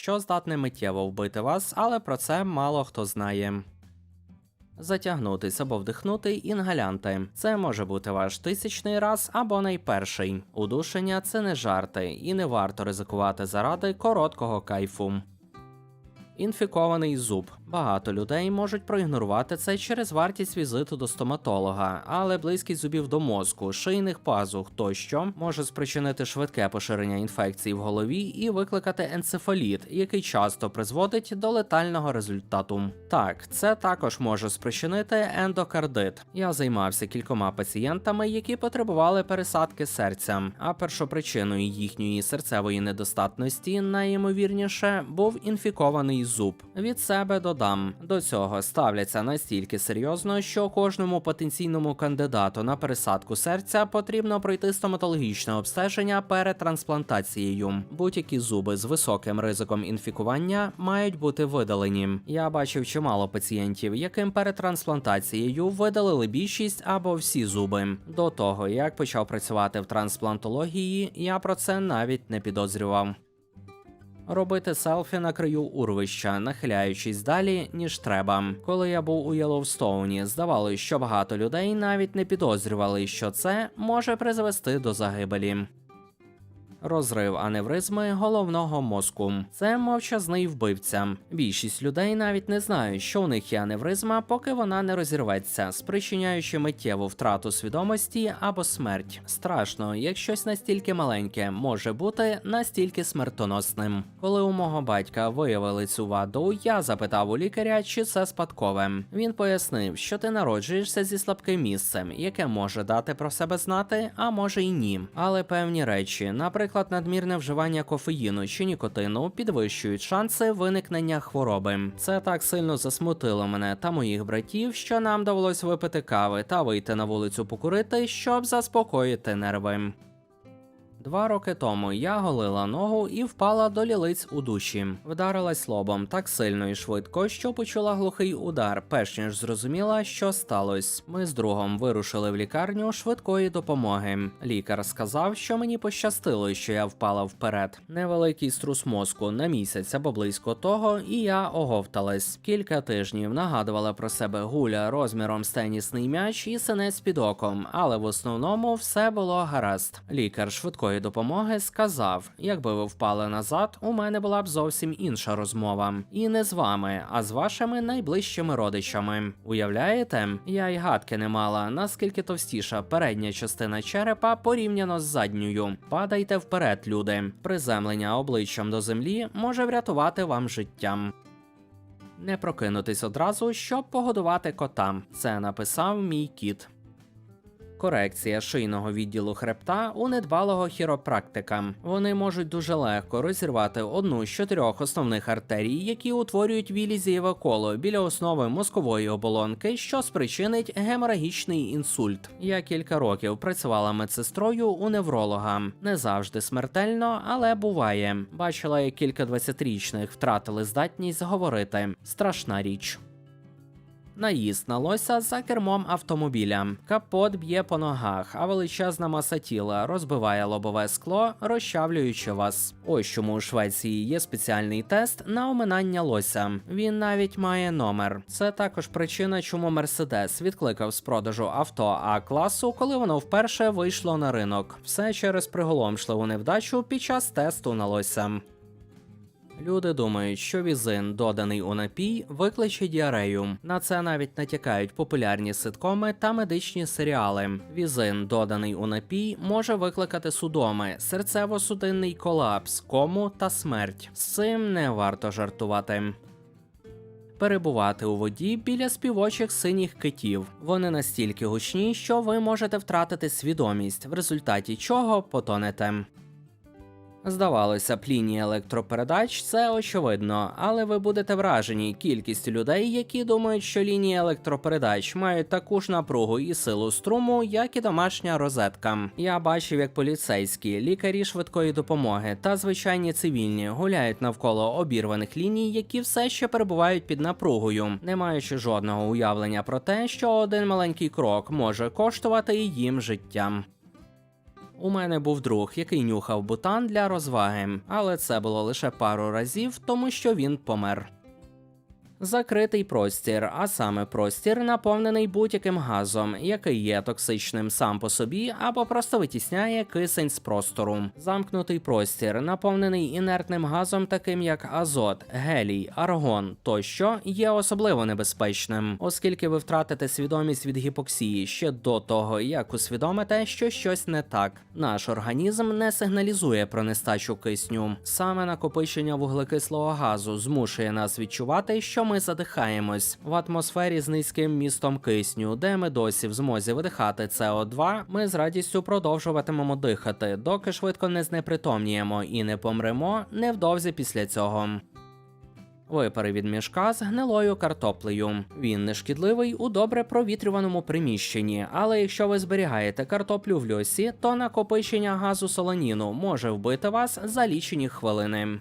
що здатне миттєво вбити вас, але про це мало хто знає. Затягнутись або вдихнути інгалянти. Це може бути ваш тисячний раз або найперший. Удушення це не жарти, і не варто ризикувати заради короткого кайфу. Інфікований зуб. Багато людей можуть проігнорувати це через вартість візиту до стоматолога, але близькість зубів до мозку, шийних пазух тощо може спричинити швидке поширення інфекцій в голові і викликати енцефаліт, який часто призводить до летального результату. Так, це також може спричинити ендокардит. Я займався кількома пацієнтами, які потребували пересадки серця, а першопричиною їхньої серцевої недостатності найімовірніше був інфікований зуб. Від себе додам до цього ставляться настільки серйозно, що кожному потенційному кандидату на пересадку серця потрібно пройти стоматологічне обстеження перед трансплантацією. Будь-які зуби з високим ризиком інфікування мають бути видалені. Я бачив чимало пацієнтів, яким перед трансплантацією видалили більшість або всі зуби. До того як почав працювати в трансплантології, я про це навіть не підозрював. Робити селфі на краю урвища, нахиляючись далі, ніж треба. Коли я був у Єловстоуні, здавалося, що багато людей навіть не підозрювали, що це може призвести до загибелі. Розрив аневризми головного мозку. Це мовчазний вбивця. Більшість людей навіть не знають, що у них є аневризма, поки вона не розірветься, спричиняючи миттєву втрату свідомості або смерть. Страшно, як щось настільки маленьке може бути настільки смертоносним. Коли у мого батька виявили цю ваду, я запитав у лікаря, чи це спадкове. Він пояснив, що ти народжуєшся зі слабким місцем, яке може дати про себе знати, а може й ні. Але певні речі, наприклад, надмірне вживання кофеїну чи нікотину, підвищують шанси виникнення хвороби. Це так сильно засмутило мене та моїх братів, що нам довелось випити кави та вийти на вулицю покурити, щоб заспокоїти нерви. Два роки тому я голила ногу і впала до лілиць у душі. Вдарилась лобом так сильно і швидко, що почула глухий удар, перш ніж зрозуміла, що сталося. Ми з другом вирушили в лікарню швидкої допомоги. Лікар сказав, що мені пощастило, що я впала вперед. Невеликий струс мозку на місяць або близько того, і я оговталась. Кілька тижнів нагадувала про себе гуля розміром з тенісний м'яч і синець під оком, але в основному все було гаразд. Лікар швидкої допомоги сказав: якби ви впали назад, у мене була б зовсім інша розмова. І не з вами, а з вашими найближчими родичами. Уявляєте, я й гадки не мала, наскільки товстіша передня частина черепа порівняно з задньою. Падайте вперед, люди. Приземлення обличчям до землі може врятувати вам життя. Не прокинутись одразу, щоб погодувати кота. Це написав мій кіт. Корекція шийного відділу хребта у недбалого хіропрактика. Вони можуть дуже легко розірвати одну з чотирьох основних артерій, які утворюють вілізієве коло біля основи мозкової оболонки, що спричинить геморагічний інсульт. Я кілька років працювала медсестрою у невролога. Не завжди смертельно, але буває. Бачила, як кілька двадцятирічних втратили здатність говорити. Страшна річ. Наїзд на лося за кермом автомобіля. Капот б'є по ногах, а величезна маса тіла розбиває лобове скло, розчавлюючи вас. Ось чому у Швеції є спеціальний тест на оминання лося. Він навіть має номер. Це також причина, чому Мерседес відкликав з продажу авто А класу, коли воно вперше вийшло на ринок. Все через приголомшливу невдачу під час тесту на лося. Люди думають, що візин, доданий у напій, викличе діарею. На це навіть натякають популярні ситкоми та медичні серіали. Візин, доданий у напій, може викликати судоми, серцево-судинний колапс, кому та смерть. З цим не варто жартувати. Перебувати у воді біля співочих синіх китів. Вони настільки гучні, що ви можете втратити свідомість, в результаті чого потонете. Здавалося б, лінії електропередач це очевидно, але ви будете вражені кількістю людей, які думають, що лінії електропередач мають таку ж напругу і силу струму, як і домашня розетка. Я бачив, як поліцейські, лікарі швидкої допомоги та звичайні цивільні гуляють навколо обірваних ліній, які все ще перебувають під напругою, не маючи жодного уявлення про те, що один маленький крок може коштувати їм життя. У мене був друг, який нюхав бутан для розваги, але це було лише пару разів, тому що він помер. Закритий простір, а саме простір, наповнений будь-яким газом, який є токсичним сам по собі або просто витісняє кисень з простору. Замкнутий простір, наповнений інертним газом, таким як азот, гелій, аргон тощо, є особливо небезпечним, оскільки ви втратите свідомість від гіпоксії ще до того, як усвідомите, що щось не так. Наш організм не сигналізує про нестачу кисню. Саме накопичення вуглекислого газу змушує нас відчувати, що ми задихаємось в атмосфері з низьким містом кисню, де ми досі в змозі видихати СО2, Ми з радістю продовжуватимемо дихати, доки швидко не знепритомніємо і не помремо невдовзі після цього. Випари від мішка з гнилою картоплею. Він не шкідливий у добре провітрюваному приміщенні, але якщо ви зберігаєте картоплю в льосі, то накопичення газу солоніну може вбити вас за лічені хвилини.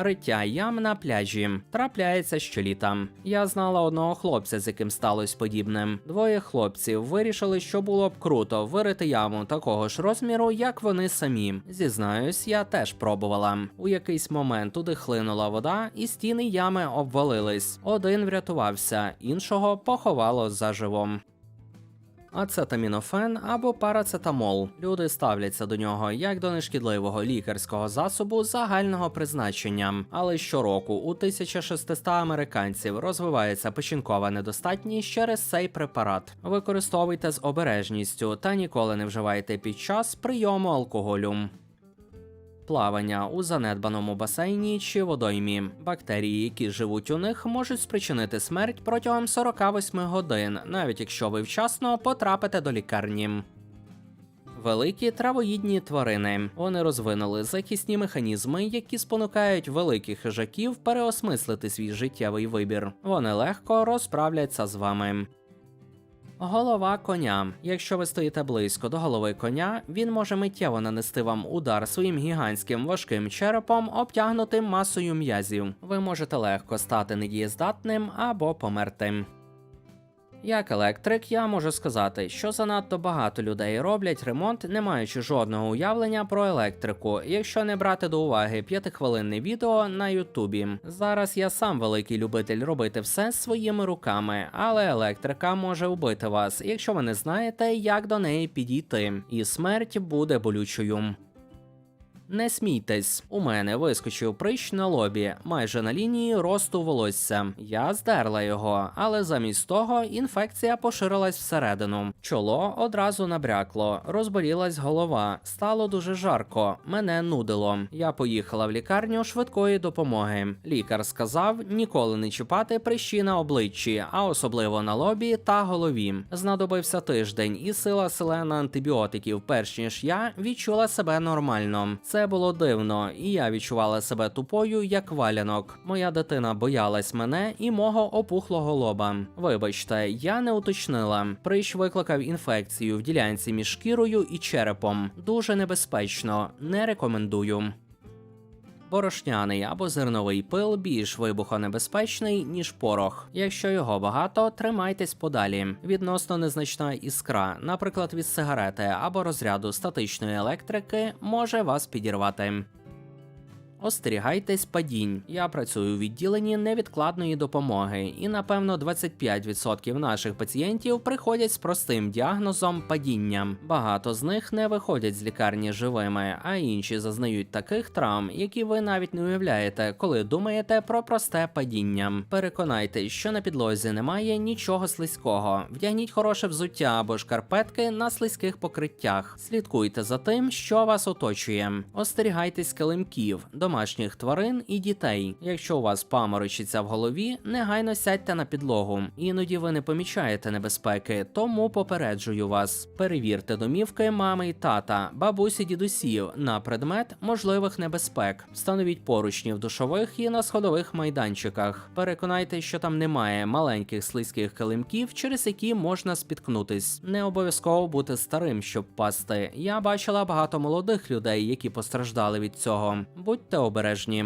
Риття ям на пляжі трапляється щоліта. Я знала одного хлопця, з яким сталося подібне. Двоє хлопців вирішили, що було б круто вирити яму такого ж розміру, як вони самі. Зізнаюсь, я теж пробувала. У якийсь момент туди хлинула вода, і стіни ями обвалились. Один врятувався, іншого поховало заживо. Ацетамінофен або парацетамол. Люди ставляться до нього як до нешкідливого лікарського засобу загального призначення. Але щороку у 1600 американців розвивається печінкова недостатність через цей препарат. Використовуйте з обережністю та ніколи не вживайте під час прийому алкоголю. Плавання у занедбаному басейні чи водоймі. Бактерії, які живуть у них, можуть спричинити смерть протягом 48 годин, навіть якщо ви вчасно потрапите до лікарні. Великі травоїдні тварини. Вони розвинули захисні механізми, які спонукають великих хижаків переосмислити свій життєвий вибір. Вони легко розправляться з вами. Голова коня. Якщо ви стоїте близько до голови коня, він може миттєво нанести вам удар своїм гігантським важким черепом, обтягнутим масою м'язів. Ви можете легко стати недієздатним або померти. Як електрик, я можу сказати, що занадто багато людей роблять ремонт, не маючи жодного уявлення про електрику, якщо не брати до уваги п'ятихвилинне відео на Ютубі. Зараз я сам великий любитель робити все своїми руками, але електрика може вбити вас, якщо ви не знаєте, як до неї підійти, і смерть буде болючою. Не смійтесь, у мене вискочив прищ на лобі, майже на лінії росту волосся. Я здерла його, але замість того інфекція поширилась всередину. Чоло одразу набрякло, розболілась голова, стало дуже жарко, мене нудило. Я поїхала в лікарню швидкої допомоги. Лікар сказав ніколи не чіпати прищі на обличчі, а особливо на лобі та голові. Знадобився тиждень, і сила селена антибіотиків, перш ніж я відчула себе нормально. Це було дивно, і я відчувала себе тупою, як валянок. Моя дитина боялась мене і мого опухлого лоба. Вибачте, я не уточнила. Прищ викликав інфекцію в ділянці між шкірою і черепом. Дуже небезпечно, не рекомендую. Борошняний або зерновий пил більш вибухонебезпечний, ніж порох. Якщо його багато, тримайтесь подалі. Відносно незначна іскра, наприклад, від сигарети або розряду статичної електрики, може вас підірвати. Остерігайтесь падінь. Я працюю у відділенні невідкладної допомоги, і напевно 25% наших пацієнтів приходять з простим діагнозом падіння. Багато з них не виходять з лікарні живими, а інші зазнають таких травм, які ви навіть не уявляєте, коли думаєте про просте падіння. Переконайтесь, що на підлозі немає нічого слизького. Вдягніть хороше взуття або шкарпетки на слизьких покриттях. Слідкуйте за тим, що вас оточує. Остерігайтесь килимків домашніх тварин і дітей. Якщо у вас паморочиться в голові, негайно сядьте на підлогу. Іноді ви не помічаєте небезпеки, тому попереджую вас. Перевірте домівки мами й тата, бабусі дідусів на предмет можливих небезпек. Встановіть поручні в душових і на сходових майданчиках. Переконайте, що там немає маленьких слизьких килимків, через які можна спіткнутись. Не обов'язково бути старим, щоб пасти. Я бачила багато молодих людей, які постраждали від цього. Будьте обережні.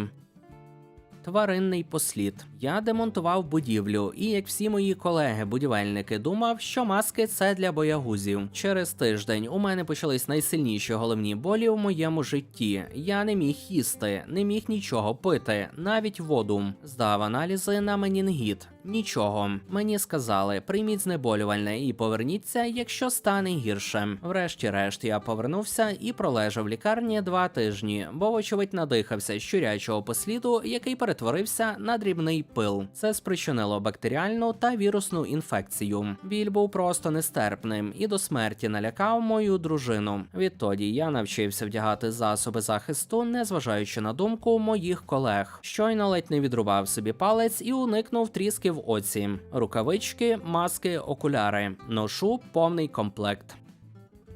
тваринний послід. Я демонтував будівлю, і як всі мої колеги-будівельники думав, що маски це для боягузів. Через тиждень у мене почались найсильніші головні болі в моєму житті. Я не міг їсти, не міг нічого пити, навіть воду. Здав аналізи на менінгіт. Нічого. Мені сказали, прийміть знеболювальне і поверніться, якщо стане гірше. Врешті-решт я повернувся і пролежав в лікарні два тижні, бо, вочевидь, надихався щурячого посліду, який перетворився на дрібний пил. Це спричинило бактеріальну та вірусну інфекцію. Біль був просто нестерпним і до смерті налякав мою дружину. Відтоді я навчився вдягати засоби захисту, незважаючи на думку моїх колег. Щойно ледь не відрубав собі палець і уникнув тріски в оці. Рукавички, маски, окуляри. Ношу повний комплект.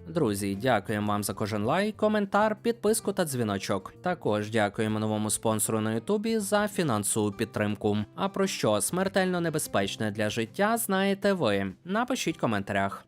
Друзі, дякуємо вам за кожен лайк, коментар, підписку та дзвіночок. Також дякуємо новому спонсору на Ютубі за фінансову підтримку. А про що смертельно небезпечне для життя знаєте ви? Напишіть в коментарях.